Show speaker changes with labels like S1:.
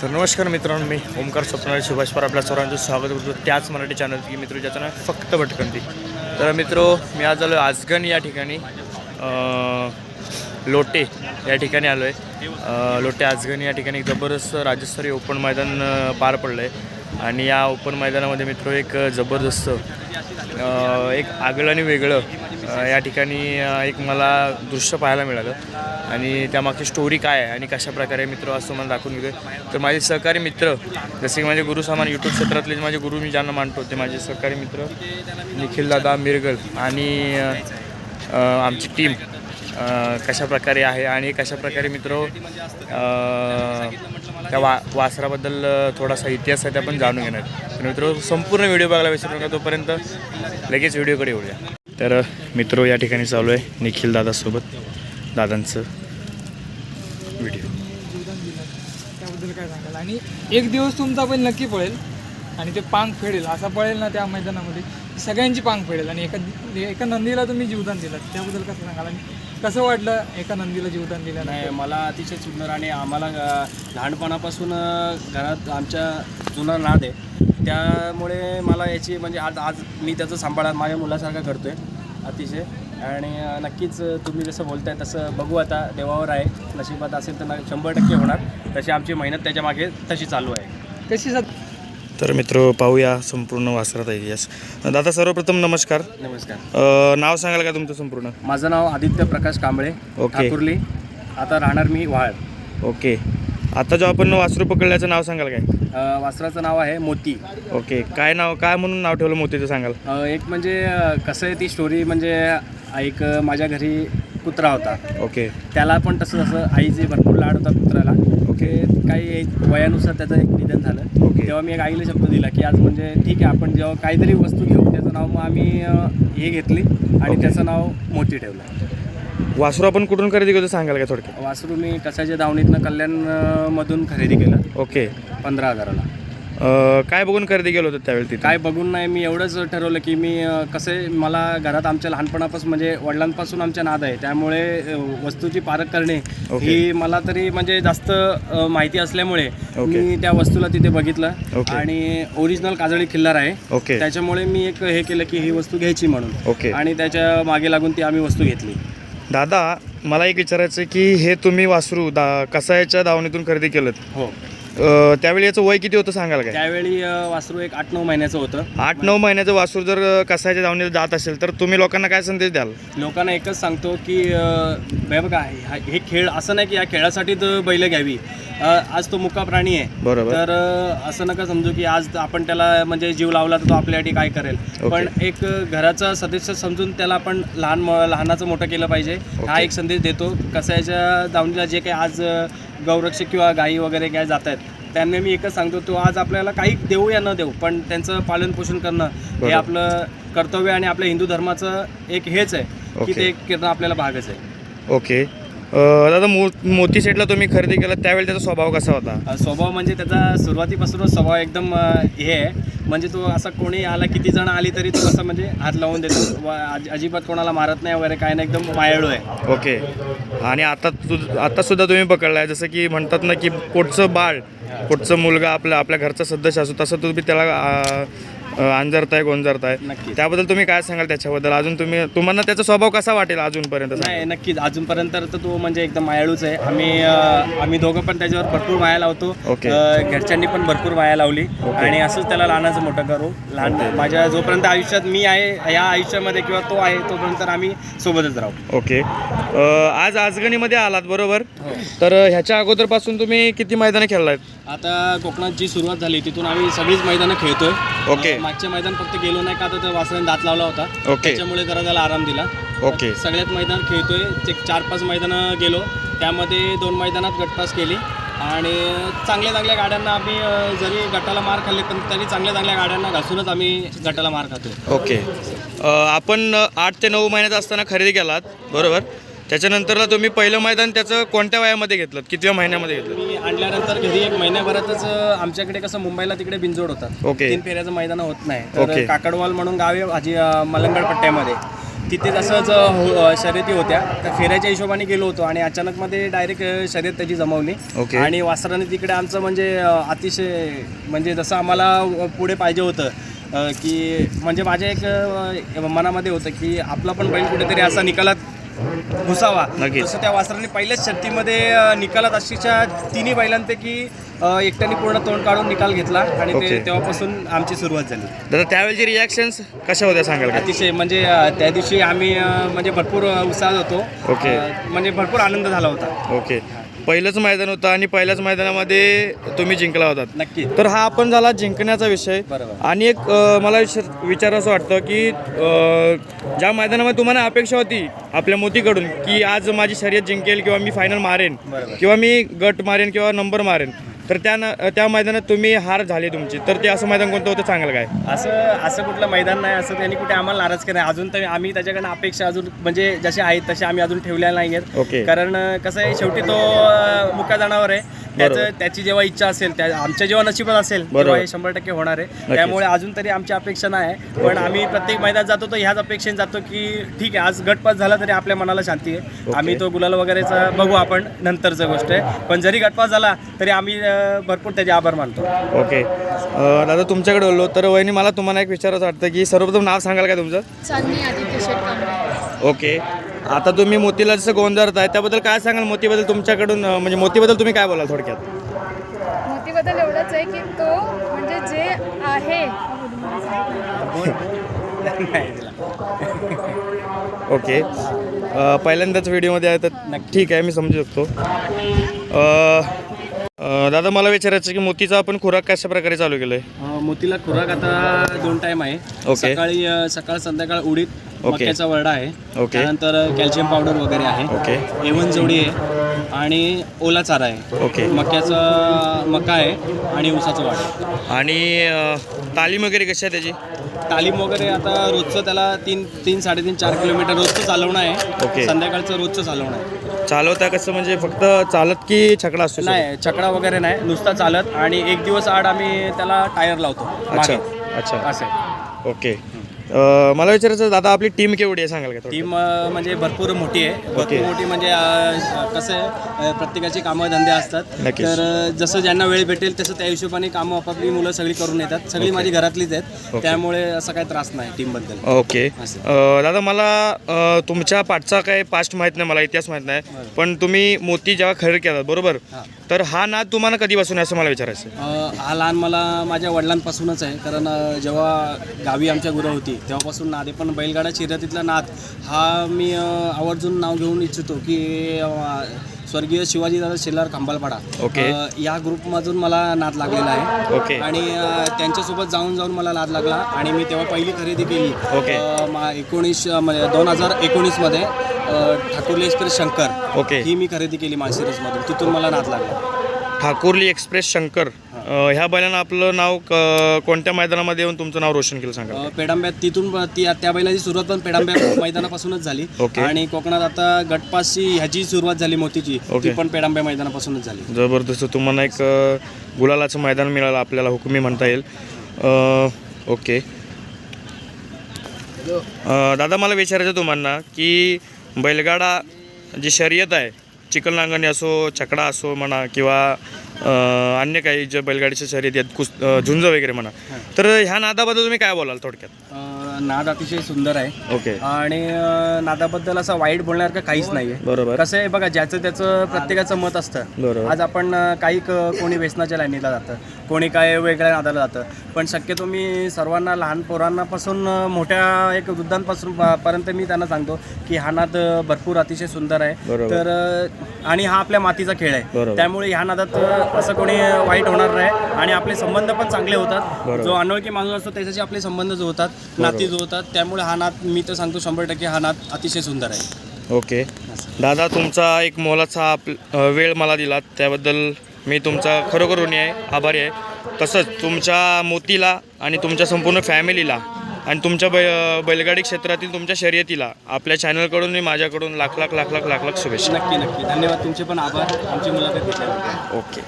S1: तर नमस्कार मित्रांनो मी ओमकार स्वप्नाली सुभाष पर आपल्या सर्वांचं स्वागत करतो त्याच मराठी चॅनल की मित्र ज्याचं नाव फक्त भटकंती. तर मित्र मी आज आलो आजगण या ठिकाणी. लोटे या ठिकाणी आलो आहे लोटे आजगण या ठिकाणी जबरदस्त राज्यस्तरीय ओपन मैदान पार पडलं आहे आणि या ओपन मैदानामध्ये मित्र एक जबरदस्त एक आगळं आणि वेगळं या ठिकाणी एक मला दृश्य पाहायला मिळालं. आणि त्यामागची स्टोरी काय आहे आणि कशा प्रकारे मित्र असं मला दाखवून घेतो तर माझे सहकारी मित्र जसे की माझे गुरु सामान यूट्यूब क्षेत्रातले माझे गुरु मी ज्यांना मानतो ते माझे सहकारी मित्र निखिल दादा मिरगल आणि आमची टीम कशा प्रकारे आहे आणि कशा प्रकारे मित्र त्या वा वासराबद्दल थोडासा इतिहास आहे ते आपण जाणून घेणार तर मित्र संपूर्ण व्हिडिओ बघायला विसरू नका तोपर्यंत. लगेच व्हिडिओकडे येऊया. तर मित्र या ठिकाणी चालू आहे निखिल दादासोबत दादांचं व्हिडिओ
S2: त्याबद्दल काय सांगाल? आणि एक दिवस तुमचा पण नक्की पळेल आणि ते पांग फेडेल असा पळेल ना त्या मैदानामध्ये सगळ्यांची पांग फेडेल. आणि एका एका नंदीला तुम्ही जीवदान दिलं त्याबद्दल कसं सांगाल? आणि कसं वाटलं एका नंदीला जीवदान दिलं
S3: नाही मला अतिशय सुंदर आणि आम्हाला लहानपणापासून घरात आमच्या जुना नाद आहे. त्यामुळे मला याची म्हणजे आज आज मी त्याचं सांभाळ माझ्या मुलासारखा करतो आहे अतिशय. आणि नक्कीच तुम्ही जसं बोलताय तसं बघू आता देवावर आहे. नशिबात असेल तर शंभर टक्के होणार. तशी आमची मेहनत त्याच्यामागे तशी चालू आहे.
S2: कशी सत
S1: तर मित्र पाहूया संपूर्ण वासराचा इतिहास. दादा सर्वप्रथम नमस्कार.
S3: नमस्कार.
S1: अं, नाव सांगाल का तुमचं संपूर्ण?
S3: माझं नाव आदित्य प्रकाश कांबळे
S1: ओके.
S3: ठाकुर्ली. आता राहणार मी व्हाळ
S1: ओके. आता जो आपण वासरू पकडल्याचं नाव सांगाल काय?
S3: अ, वासराचं नाव आहे मोती.
S1: ओके. काय नाव काय म्हणून नाव ठेवलं मोतीचं सांगाल?
S3: अ, एक म्हणजे अ, कसं आहे ती स्टोरी म्हणजे एक माझ्या घरी कुत्रा होता.
S1: ओके.
S3: त्याला पण तसं तसं आईचे भरपूर लाड होता कुत्र्याला. ओके. काही वयानुसार त्याचं एक निधन झालं.
S1: ओके.
S3: तेव्हा मी एक आईला शब्द दिला की आज म्हणजे ठीक आहे आपण जेव्हा काहीतरी वस्तू घेऊ त्याचं नाव मग आम्ही अ, हे घेतली आणि. त्याचं नाव मोती ठेवलं.
S1: वासरू आपण कुठून खरेदी करतो सांगाल का थोडक्यात?
S3: वासरू मी कशाच्या दावणीतनं कल्याण अ, मधून खरेदी केलं.
S1: ओके.
S3: पंधरा हजाराला.
S1: अं, काय बघून खरेदी केलं होतं त्यावेळी तिथे?
S3: काय बघून नाही मी एवढंच ठरवलं की मी अ, कसे मला घरात आमच्या लहानपणापासून म्हणजे वडिलांपासून आमच्या नाद आहे. त्यामुळे अ, वस्तूची पारख करणे
S1: ओके.
S3: ही मला तरी म्हणजे जास्त अ, माहिती असल्यामुळे
S1: ओके.
S3: मी त्या वस्तूला तिथे बघितलं.
S1: ओके.
S3: आणि ओरिजिनल काजळी खिल्लार आहे.
S1: ओके.
S3: त्याच्यामुळे मी एक हे केलं की ही वस्तू घ्यायची म्हणून.
S1: ओके.
S3: आणि त्याच्यामागे लागून ती आम्ही वस्तू घेतली.
S1: दादा मला एक विचारायचं आहे की हे तुम्ही वासरू दा कसायच्या दावणीतून खरेदी केलं
S3: हो.
S1: त्यावेळी याचं वय किती होतं सांगाल काय?
S3: त्यावेळी अ, वासरू एक आठ नऊ महिन्याचं होतं.
S1: आठ नऊ महिन्याचं वासरू जर कसायच्या दावणीला जात असेल तर तुम्ही लोकांना काय संदेश द्याल?
S3: लोकांना एकच सांगतो की अ, हे बघा हा- हे खेळ असं नाही की या खेळासाठीच बैल घ्यावी. अ, आज तो मुका प्राणी आहे.
S1: बरोबर.
S3: तर अ, असं नका समजू की आज आपण त्याला म्हणजे जीव लावला तर तो आपल्यासाठी काय करेल.
S1: ओके.
S3: पण एक घराचा सदस्य समजून त्याला आपण लहान म- लहानाचं मोठं केलं पाहिजे. हा
S1: ओके.
S3: एक संदेश देतो. कसायच्या दावणीला जे काही आज अ, गौरक्षक किंवा गायी वगैरे काय जात आहेत त्यांना मी एकच सांगतो तो आज आपल्याला काही देऊ या न देऊ पण त्यांचं पालन पोषण करणं हे. आपलं कर्तव्य आणि आपल्या हिंदू धर्माचं एक हेच आहे की. ते करणं आपल्याला भागच आहे.
S1: ओके. दादा मो मोती सेटला तुम्ही खरेदी केला त्यावेळी त्याचा स्वभाव कसा होता?
S3: स्वभाव म्हणजे त्याचा सुरुवातीपासूनच स्वभाव एकदम हे आहे. म्हणजे तो असा कोणी आला किती जण आली तरी तो असं म्हणजे हात लावून देतो. अजिबात कोणाला मारत नाही वगैरे काय नाही एकदम मायाळू आहे.
S1: ओके. आणि आता तू आता सुद्धा तुम्ही पकडलाय जसं की म्हणतात ना की पोटचं बाळ पोटचं मुलगा आपल्या आपल्या घरचा सदस्य असतो तसं तुम्ही त्याला अंजरताय गोंजरताय.
S3: नक्कीच.
S1: त्याबद्दल तुम्ही काय सांगाल त्याच्याबद्दल? अजून तुम्ही तुम्हाला त्याचा स्वभाव कसा वाटेल अजूनपर्यंत.
S3: नाही नक्कीच. अजूनपर्यंत तर तो म्हणजे एकदम मायाळूच आहे. आम्ही अ, आम्ही दोघं पण त्याच्यावर भरपूर माया लावतो.
S1: ओके.
S3: अ, घरच्यांनी पण भरपूर माया लावली. आणि असंच त्याला लहानाचं मोठं करू. लहान माझ्या जोपर्यंत आयुष्यात मी आहे या आयुष्यामध्ये किंवा तो आहे तोपर्यंत आम्ही सोबतच राहू.
S1: ओके. अ, आज आजगणीमध्ये आलात बरोबर? तर ह्याच्या अगोदरपासून तुम्ही किती मैदाने खेळलायत?
S3: आता कोकणात जी सुरुवात झाली तिथून आम्ही सगळीच मैदानं खेळतोय.
S1: ओके.
S3: अं, मागचे मैदान फक्त गेलो नाही का तर वासराने दात लावला होता.
S1: ओके.
S3: त्याच्यामुळे जरा त्याला आराम दिला.
S1: ओके.
S3: सगळ्यात मैदान खेळतोय. एक चार पाच मैदानं गेलो. त्यामध्ये दोन मैदानात गटपास केली. आणि चांगल्या चांगल्या गाड्यांना आम्ही जरी गटाला मार खाल्ले पण तरी चांगल्या चांगल्या गाड्यांना घासूनच आम्ही गटाला मार खातो
S1: ओके. आपण आठ ते नऊ महिन्यात असताना खरेदी केलात. बरोबर? त्याच्यानंतरला तुम्ही पहिलं मैदान त्याचं कोणत्या वयामध्ये घेतलं? कितव्या महिन्यामध्ये घेतलं?
S3: मी आणल्यानंतर घरी एक महिन्याभरातच आमच्याकडे कसं मुंबईला तिकडे बिंजोड होतात.
S1: ओके.
S3: तीन फेऱ्याचं मैदान होत नाही. तर काकडवाल म्हणून गाव आहे अं, मलंगड पट्ट्यामध्ये तिथे जसंच हो- शर्यती होत्या. तर फेऱ्याच्या हिशोबाने गेलो होतो आणि अचानकमध्ये डायरेक्ट शर्यत त्याची जमवली.
S1: ओके.
S3: आणि वासराने तिकडे आमचं म्हणजे अ, अतिशय म्हणजे जसं आम्हाला पुढे पाहिजे होतं अ, की म्हणजे माझ्या एक अ, मनामध्ये होतं की आपला पण बैल कुठेतरी असा निकालात घुसावा. तसं त्या वासराने पहिल्याच शर्तीमध्ये निकालात अशीच्या तिन्ही बैलांपैकी एकट्याने पूर्ण तोंड काढून निकाल घेतला आणि. ते तेव्हापासून आमची सुरुवात झाली
S1: दादा त्यावेळेची रिॲक्शन्स कशा होत्या सांगाल का
S3: अतिशय म्हणजे त्या दिवशी आम्ही म्हणजे भरपूर उत्साहात होतो
S1: ओके.
S3: म्हणजे भरपूर आनंद झाला होता
S1: ओके पहिलंच मैदान होतं आणि पहिल्याच मैदानामध्ये तुम्ही जिंकला होतात
S3: नक्की
S1: तर हा आपण झाला जिंकण्याचा विषय. आणि एक अ, मला विचार विचारावं वाटतं की अ, ज्या मैदानामध्ये तुम्हाला अपेक्षा होती आपल्या मोतीकडून की आज माझी शर्यत जिंकेल किंवा मी फायनल मारेन. किंवा मी गट मारेन किंवा नंबर मारेन तर त्या न- त्या मैदानात तुम्ही हार झाली तुमची. तर ते असं मैदान कोणतं होतं? सांगाल काय?
S3: असं असं कुठलं मैदान नाही असं त्यांनी कुठे आम्हाला नाराज केलं नाही. अजून तर आम्ही त्याच्याकडनं अपेक्षा अजून म्हणजे जसे आहेत तसे आम्ही अजून ठेवलेल्या नाही आहेत
S1: ओके.
S3: कारण कसं आहे शेवटी तो अ, मुका जाणावर आहे. त्याचं त्याची जेव्हा इच्छा असेल त्या आमच्या जेव्हा नशिबात असेल. तेव्हा हे शंभर टक्के होणार आहे. त्यामुळे अजून तरी आमची अपेक्षा नाही आहे. पण आम्ही प्रत्येक मैदानात जातो तर ह्याच अपेक्षेने जातो की ठीक आहे आज गटपास झाला तरी आपल्या मनाला शांती आहे. आम्ही तो गुलाल वगैरेचा बघू आपण नंतरचं गोष्ट आहे. पण जरी गटपास झाला तरी आम्ही भरपूर त्याचे आभार मानतो.
S1: ओके. दादा तुमच्याकडे बोललो तर वहिनी मला तुम्हाला एक विचारायचं वाटतं की सर्वप्रथम नाव सांगाल का तुमचं? ओके. आता तुम्ही मोतीला जसं गोंधळत आहे त्याबद्दल काय सांगाल? मोतीबद्दल तुमच्याकडून अ, म्हणजे मोतीबद्दल तुम्ही काय बोलाल थोडक्यात?
S4: मोतीबद्दल एवढंच आहे की तो म्हणजे जे आहे.
S1: ओके. अ, पहिल्यांदाच व्हिडिओमध्ये आहे तर ठीक आहे मी समजू शकतो. अ, दादा मला विचारायचं की मोतीचा आपण खुराक कशा प्रकारे चालू केलं आहे
S3: अ, मोतीला खुराक आता दोन टाइम आहे.
S1: ओके.
S3: सकाळी अ, सकाळ संध्याकाळ उडीद
S1: ओके.
S3: मक्याचा वरडा आहे.
S1: ओके.
S3: त्यानंतर कॅल्शियम पावडर वगैरे आहे.
S1: ओके
S3: एवन जोडी आहे आणि ओला चारा आहे.
S1: ओके
S3: मक्याचा मका आहे आणि ऊसाचं वाढ आहे.
S1: आणि अ, तालीम वगैरे कशी आहे त्याची?
S3: तालीम वगैरे आता रोजचं त्याला तीन तीन साडेतीन चार किलोमीटर रोजचं चालवणं
S1: ओके.
S3: आहे संध्याकाळचं रोजचं चालवणं आहे.
S1: चालवता कसं? म्हणजे फक्त चालत की छकडा असतो
S3: नाही चकडा वगैरे नाही नुसता चालत. आणि एक दिवस आड आम्ही त्याला टायर लावतो
S1: अच्छा.
S3: मागे.
S1: अच्छा.
S3: असं आहे.
S1: ओके. अ, मला विचारायचं दादा आपली टीम केवढी आहे सांगाल का?
S3: टीम अ, म्हणजे भरपूर मोठी आहे भरपूर. मोठी म्हणजे अ, कसं आहे अ, प्रत्येकाची कामं धंदे असतात
S1: नक्कीच.
S3: तर अ, जसं ज्यांना वेळ भेटेल तसं त्या हिशोबाने कामं आपापली मुलं सगळी करून येतात सगळी माझी घरातलीच आहेत. त्यामुळे असं काही त्रास नाही टीमबद्दल
S1: ओके
S3: असं.
S1: अ, दादा मला अ, तुमच्या पाठचा काय पास्ट माहीत नाही मला इतिहास माहीत नाही. पण तुम्ही मोती जेव्हा खरेदी केला बरोबर
S3: हां.
S1: तर हा नाद तुम्हाला कधीपासून आहे असं मला विचारायचं आहे.
S3: अ, हा लहान मला माझ्या वडिलांपासूनच आहे कारण अ, जेव्हा गावी आमच्या गुरं होती तेव्हापासून नाद आहे पण बैलगाडा शर्यतीतला नाद हा मी आवर्जून नाव घेऊन इच्छितो की स्वर्गीय शिवाजीदादा शेलार खांबालपाडा
S1: ओके.
S3: या ग्रुपमधून मला नाद लागलेला आहे.
S1: ओके.
S3: आणि त्यांच्यासोबत जाऊन जाऊन मला नाद लागला आणि मी तेव्हा पहिली खरेदी केली.
S1: ओके.
S3: मा- एकोणीस म्हणजे दोन हजार एकोणीसमध्ये ठाकुर्ली एक्सप्रेस शंकर
S1: ओके.
S3: ही मी खरेदी केली माळशिरसमधून. तिथून मला नाद लागला.
S1: ठाकुर्ली एक्सप्रेस शंकर. ह्या बैलानं आपलं नाव क- कोणत्या मैदानामध्ये येऊन तुमचं नाव रोशन केलं सांगा?
S3: अ, पेडांब्यात तिथून ती त्या बैलाची सुरुवात पण पेडांब्या मैदानापासूनच झाली.
S1: ओके.
S3: आणि कोकणात आता गटपासची ह्याची सुरुवात झाली मोतीची.
S1: ओके.
S3: ती पण पेडांब्या मैदानापासूनच झाली.
S1: जबरदस्त. तुम्हाला एक अ, गुलालाचं मैदान मिळालं आपल्याला हुकुमी म्हणता येईल. अ, ओके. अ, दादा मला विचारायचं तुम्हाला की बैलगाडा जी शर्यत आहे चिकन नांगणी असो छकडा असो म्हणा किंवा अन्य काही जे बैलगाडीच्या शर्यती आहेत कुस झुंज वगैरे म्हणा. तर ह्या नादाबद्दल तुम्ही काय बोलाल थोडक्यात?
S3: नाद अतिशय सुंदर आहे.
S1: ओके.
S3: आणि अ, नादाबद्दल असं वाईट बोलण्यासारखं काहीच नाहीये.
S1: बरोबर.
S3: कसं आहे बघा ज्याचं त्याचं प्रत्येकाचं मत असतं.
S1: बरोबर.
S3: आज आपण अ, काही क- कोणी व्यसनाच्या लाईनीला जातं कोणी काय वेगळ्या नादाला जातं. पण शक्यतो मी सर्वांना लहान पोरांनापासून अ, मोठ्या एक वृद्धांपासून प- पर्यंत मी त्यांना सांगतो की हा नाद अ, भरपूर अतिशय सुंदर आहे.
S1: बरोबर.
S3: तर अ, आणि हा आपल्या मातीचा खेळ आहे.
S1: बरोबर.
S3: त्यामुळे ह्या नादात अ, असं कोणी अ, वाईट होणार नाही. आणि आपले संबंध पण चांगले होतात.
S1: बरोबर.
S3: जो अनोळखी माणूस असतो त्याच्याशी आपले संबंध जो होतात नाती जो होतात. त्यामुळे हा नाद मी तर सांगतो शंभर टक्के हा नाद अतिशय सुंदर आहे.
S1: ओके. दादा तुमचा एक मोलाचा आप अ, वेळ मला दिला त्याबद्दल मी तुमचा खरोखर ऋणी आहे आभारी आहे. तसंच तुमच्या मोतीला आणि तुमच्या संपूर्ण फॅमिलीला आणि तुमच्या बै बैलगाडी क्षेत्रातील तुमच्या शर्यतीला आपल्या चॅनलकडून मी माझ्याकडून लाख लाख लाख लाख लाख लाख शुभेच्छा.
S3: नक्की नक्की. धन्यवाद. तुमचे पण आभार. आमची मुलाखत घेतल्याबद्दल.
S1: ओके.